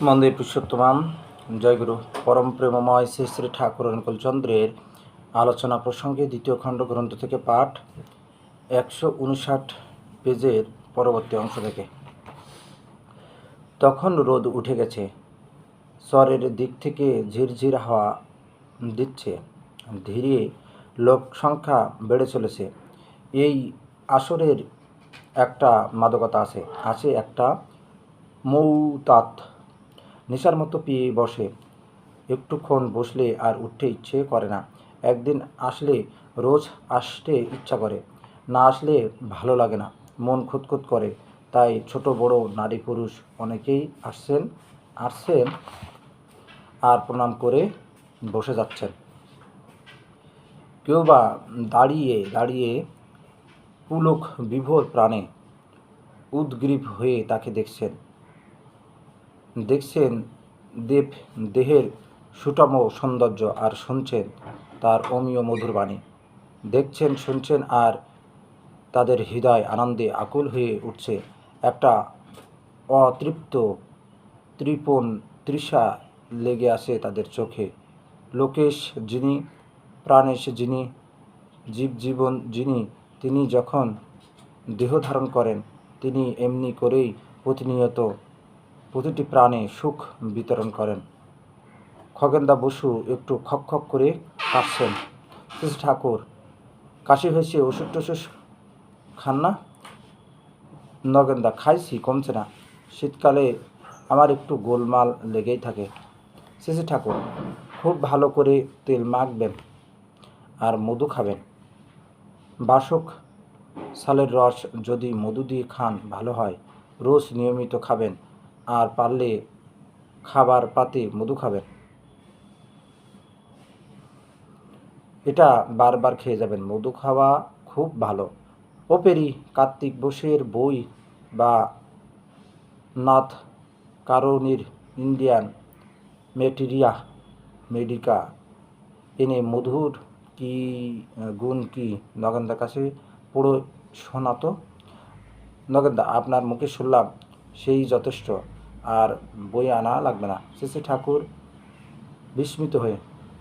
মন্দির পুরুষোত্তমাম, জয়গুরু পরম প্রেমময় শ্রী শ্রী ঠাকুর অনুকূল চন্দ্রের আলোচনা প্রসঙ্গে দ্বিতীয় খণ্ড গ্রন্থ থেকে পাঠ একশো উনষাট পেজের পরবর্তী অংশ থেকে। তখন রোদ উঠে গেছে, স্বরের দিক থেকে ঝিরঝির হাওয়া দিচ্ছে, ধীরে লোক সংখ্যা বেড়ে চলেছে। এই আসরের একটা মাদকতা আছে আছে একটা মৌতাত। নেশার মতো পিয়ে বসে। একটুক্ষণ বসলে আর উঠতে ইচ্ছে করে না। একদিন আসলে রোজ আসতে ইচ্ছা করে। না আসলে ভালো লাগে না। মন খুঁতখুত করে। তাই ছোট বড় নারী পুরুষ অনেকেই আসছেন আসছেন আর প্রণাম করে বসে যাচ্ছেন। কেউ বা দাঁড়িয়ে দাঁড়িয়ে পুলক বিভোর প্রাণে উদ্গ্রীব হয়ে তাকে দেখছেন। দেখছেন দেব দেহের সুটম সৌন্দর্য আর শুনছেন তার অমীয় মধুর বাণী। দেখছেন, শুনছেন আর তাদের হৃদয় আনন্দে আকুল হয়ে উঠছে একটা অতৃপ্ত ত্রিপণ তৃষা লেগে আসে তাদের চোখে। লোকেশ যিনি, প্রাণেশ যিনি, জীবজীবন যিনি, তিনি যখন দেহ ধারণ করেন, তিনি এমনি করেই প্রতিনিয়ত প্রতিটি প্রাণে সুখ বিতরণ করেন। খগেন্দা বসু একটু খক খক করে কাশছেন শ্রী ঠাকুর, কাশি হয়েছে, ওষুধ টষুধ খান না? নগেন্দা, খাইছি, কমছে না। শীতকালে আমার একটু গোলমাল লেগেই থাকে। শ্রী ঠাকুর, খুব ভালো করে তেল মাখবেন আর মধু খাবেন। বাসক সালের রস যদি মধু দিয়ে খান, ভালো হয়। রোজ নিয়মিত খাবেন। আর পারলে খাবার পাতে মধু খাবেন। এটা বারবার খেয়ে যাবেন। মধু খাওয়া খুব ভালো। ওপেরি কার্তিক বোসের বই বা নাথ কারণীর ইন্ডিয়ান মেটেরিয়া মেডিকা এনে মধুর কি, গুণ কি? নগেন্দার কাছে পুরো শোনাতো। নগেন্দা, আপনার মুখে শুনলাম, সেই যথেষ্ট। আর বই আনা লাগবে না। শ্রী ঠাকুর বিস্মিত হয়ে,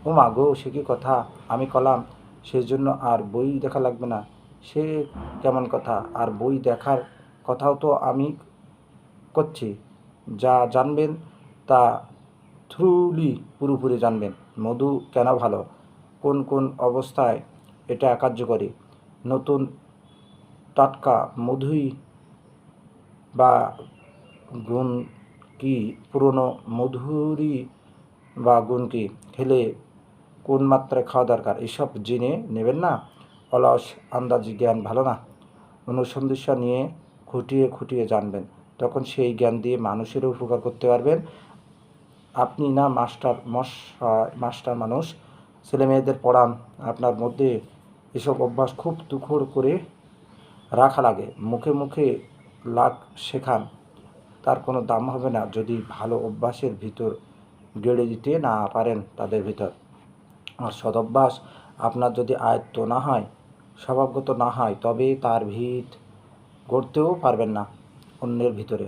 ও মা গো, সে কি কথা? আমি কলাম সেই জন্য আর বই দেখা লাগবে না। সে কেমন কথা? আর বই দেখার কথাও তো আমি করছি। যা জানবেন তা থ্রুলি পুরোপুরি জানবেন। মধু কেন ভালো? কোন কোন অবস্থায় এটা কার্যকরী? নতুন টাটকা মধুই বা গুণ কি পুরনো মধুরি বা গুণ কি? খেলে কোন মাত্রায় খাওয়া দরকার? এসব জেনে নেবেন না? অলস আন্দাজি জ্ঞান ভালো না। অনুসন্ধিৎসা নিয়ে খুঁটিয়ে খুঁটিয়ে জানবেন। তখন সেই জ্ঞান দিয়ে মানুষেরও উপকার করতে পারবেন। আপনি না মাস্টার মাস্টার মানুষ ছেলে মেয়েদের পড়ান। আপনার মধ্যে এসব অভ্যাস খুব তুখোড় করে রাখা লাগে। মুখে মুখে লাগ শেখান। তার কোনো দাম হবে না যদি ভালো অভ্যাসের ভিতর গেড়ে দিতে না পারেন তাদের ভিতর। আর সদভ্যাস আপনার যদি আয়ত্ত না হয়, স্বভাবগত না হয়, তবে তার ভিত গড়তেও পারবেন না অন্যের ভিতরে।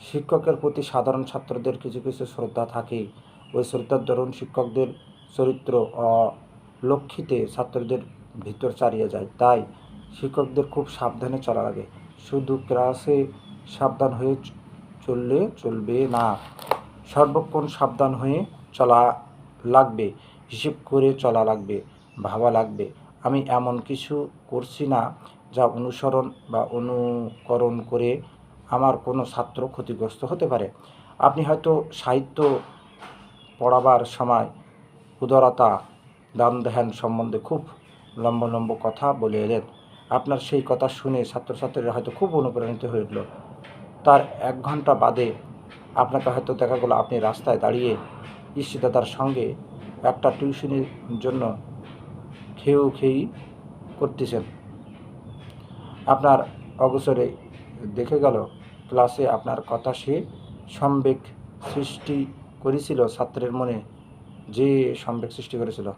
শিক্ষকের প্রতি সাধারণ ছাত্রদের কিছু কিছু শ্রদ্ধা থাকে ওই শ্রদ্ধার দরুন শিক্ষকদের চরিত্র অলক্ষিতে ছাত্রদের ভিতর চারিয়ে যায়। তাই শিক্ষকদের খুব সাবধানে চলা লাগে। শুধু ক্লাসে সাবধান হয়ে চললে চলবে না। সর্বক্ষণ সাবধান হয়ে চলা লাগবে, হিসেব করে চলা লাগবে, ভাবা লাগবে। আমি এমন কিছু করছি না যা অনুসরণ বা অনুকরণ করে আমার কোনো ছাত্র ক্ষতিগ্রস্ত হতে পারে। আপনি হয়তো সাহিত্য পড়াবার সময় উদারতা দান ধ্যান সম্বন্ধে খুব লম্ব লম্ব কথা বলে এলেন। আপনার সেই কথা শুনে ছাত্রছাত্রীরা হয়তো খুব অনুপ্রাণিত হয়ে উঠল। তার এক ঘণ্টা বাদে আপনাকে হয়তো দেখা গেলো আপনি রাস্তায় দাঁড়িয়ে ইষ্টিদাদার সঙ্গে একটা টিউশনির জন্য খেয়েও খেয়েই করতেছেন। আপনার অগসরে দেখে গেল, ক্লাসে আপনার কথা সে সম্বেগ সৃষ্টি করেছিল, ছাত্রের মনে যে সম্বেগ সৃষ্টি করেছিল।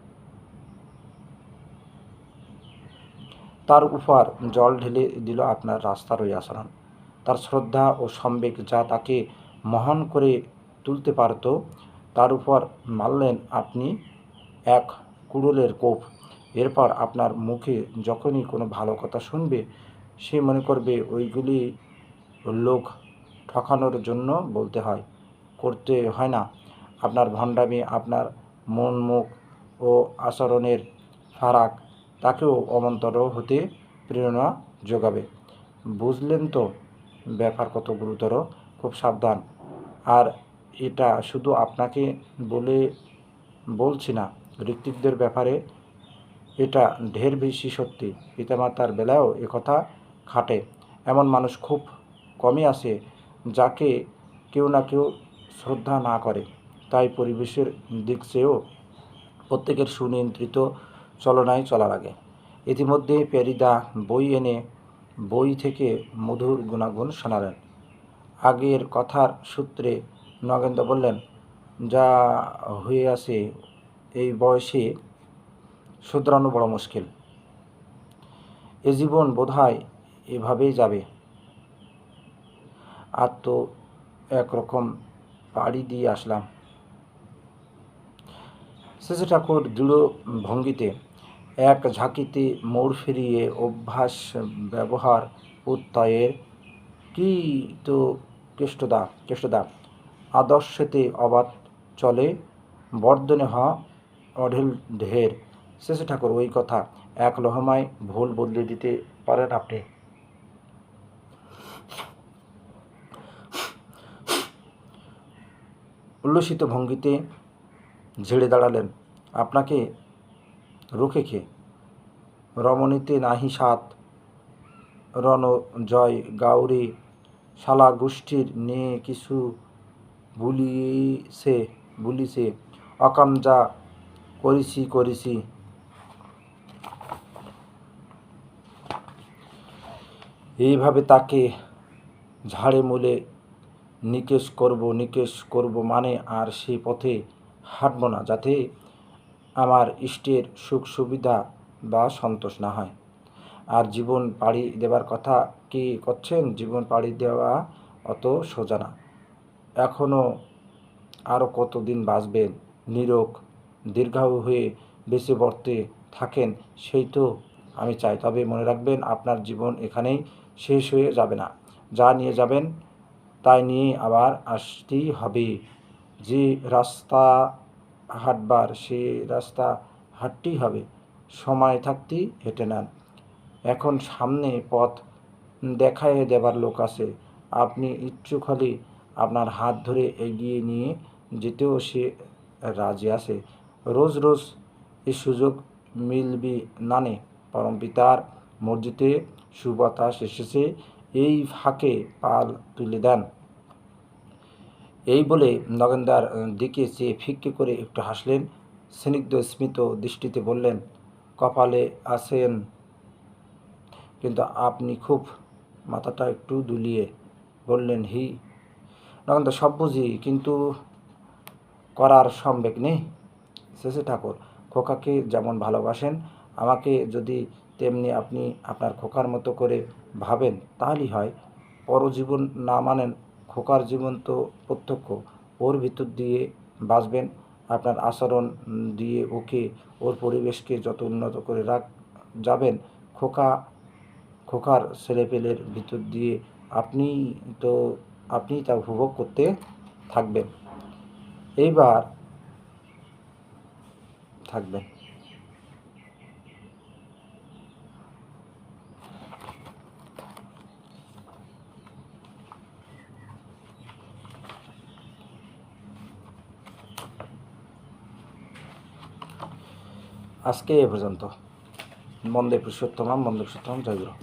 তার উপর জল ঢেলে দিল আপনার রাস্তার ওই আচরণ। তার শ্রদ্ধা ও সম্বেগ যা তাকে মহান করে তুলতে পারত, তার উপর মারলেন আপনি এক কুড়ুলের কোপ। এরপর আপনার মুখে যখনই কোনো ভালো কথা শুনবে, সে মনে করবে ওইগুলি লোক ঠকানোর জন্য বলতে হয়, করতে হয় না। আপনার ভণ্ডামি, আপনার মন মুখ ও আচরণের ফারাক তাকেও অমন্তর হতে প্রেরণা যোগাবে। বুঝলেন তো? ব্যাপার কত গুরুতর, খুব সাবধান। আর এটা শুধু আপনাকে বলে বলছি না, ঋত্বিকদের ব্যাপারে এটা ঢের বেশি সত্যি। পিতামাতার বেলায়ও একথা খাটে। এমন মানুষ খুব কমই আছে যাকে কেউ না কেউ শ্রদ্ধা না করে। তাই পরিবেশের দিক চেয়েও প্রত্যেকের সুনিয়ন্ত্রিত চলনায় চলা লাগে। ইতিমধ্যে প্যারিদা বই এনে বই থেকে মধুর গুণাগুণ শোনালেন। আগের কথার সূত্রে নগেন্দ্র বললেন, যা হয়ে আছে এই বয়সে শুধরানো বড় মুশকিল। এ জীবন বোধহয় এভাবেই যাবে। আর তো একরকম পাড়ি দিয়ে আসলাম। শেষে ঠাকুর দৃঢ় ভঙ্গিতে এক ঝাঁকিতে মোড় ফিরিয়ে অভ্যাস, ব্যবহার, প্রত্যয়ের কি তো কেষ্টদা কেষ্টদা? আদর্শেতে অবাধ চলে, বর্ধনে হ অঢেল ঢের। শেষে ঠাকুর, ওই কথা, এক লহমায় ভুল বদলে দিতে পারেন আপনি। উল্লসিত ভঙ্গিতে ঝেড়ে দাঁড়ালেন। আপনাকে রুখে খে রমণীতে নাহি সাত, রণ জয় গাউরি, শালা গোষ্ঠীর নিয়ে কিছু বুলিছে বুলিছে অকাম যা করিছি করিছি। এইভাবে তাকে ঝাড়ে মূলে নিকেশ করব নিকেশ করব মানে আর সে পথে হাঁটব না, যাতে আমার ইষ্টের সুখ সুবিধা বা সন্তোষ না হয়। আর জীবন পাড়ি দেবার কথা কি করছেন? জীবন পাড়ি দেওয়া অত সোজা না। এখনও আরও কতদিন বাঁচবেন? নিরোগ, দীর্ঘায়ু হয়ে বেঁচে বর্তে থাকেন সেই তো আমি চাই। তবে মনে রাখবেন, আপনার জীবন এখানেই শেষ হয়ে যাবে না। যা নিয়ে যাবেন, তাই নিয়ে আবার আসতেই হবে। যে রাস্তা হাঁটবার, সে রাস্তা হাঁটতেই হবে। সময় থাকতেই হেঁটে নেন। এখন সামনে পথ দেখায় দেবার লোক আছে। আপনি ইচ্ছুক হলে আপনার হাত ধরে এগিয়ে নিয়ে যেতেও সে রাজি আছে। রোজ রোজ এই সুযোগ মিলবি নানে। পরম পিতার মসজিদে সুবাতাস এসেছে। এই ফাঁকে পাল তুলে দেন। এই বলে নগেন্দার দিকে চেয়ে ফিক্কি করে একটু হাসলেন। স্নিগ্ধ স্মিত দৃষ্টিতে বললেন, কপালে আছেন, কিন্তু আপনি খুব মাথাটা একটু দুলিয়ে বললেন, হি। নগেন্দ্র সব বুঝি, কিন্তু করার সম্বেক নেই। শেষে ঠাকুর, খোকাকে যেমন ভালোবাসেন, আমাকে যদি তেমনি আপনি আপনার খোকার মতো করে ভাবেন, তাহলেই হয়। পরজীবন না মানেন খোকার জীবন তো প্রত্যক্ষ। ওর ভিতর দিয়ে বাঁচবেন, আপনার আচরণ দিয়ে ওকে, ওর পরিবেশকে যত উন্নত করে রাখ, যাবেন। খোকা, খোকার ছেলেপেলের ভিতর দিয়ে আপনি তো, আপনি তা উপভোগ করতে থাকবেন। এইবার থাকবেন। আজকে এ পর্যন্ত। বন্দে পুরুষোত্তমাম বন্দে পুরুষোত্তম জয়গুরু